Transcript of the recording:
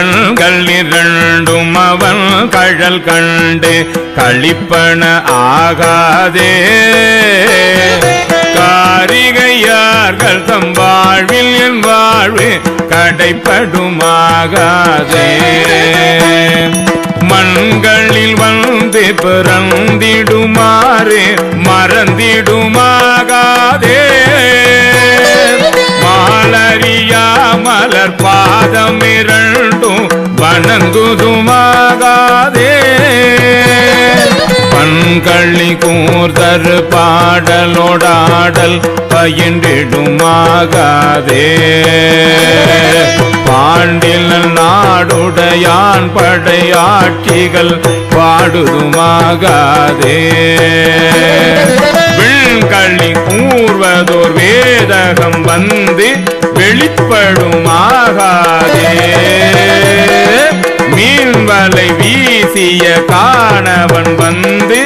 கண்கள் இரண்டும் அவன் கழல் கண்டு களிப்பன ஆகாதே. காரிகையார்கள் தம் வாழ்வில் என் வாழ்வு கடைப்படுமாகாதே. மண்களில் வந்து பிறந்திடுமாறு மறந்திடுமாகாதே. மாலரியா மலர் பாதம் இரண்டு வணங்குதுமாகாதே பண்கள்ளி கூர்தர் பாடலோடாடல் பயின்றிடுமாகாதே. பாண்டில் நாடுடையான் படையாட்சிகள் பாடுதுமாகாதே. விண்களி கூர்வதோர் வேதகம் வந்து வெளிப்படுமாகாதே மாலை வீசிய காணவன் வந்து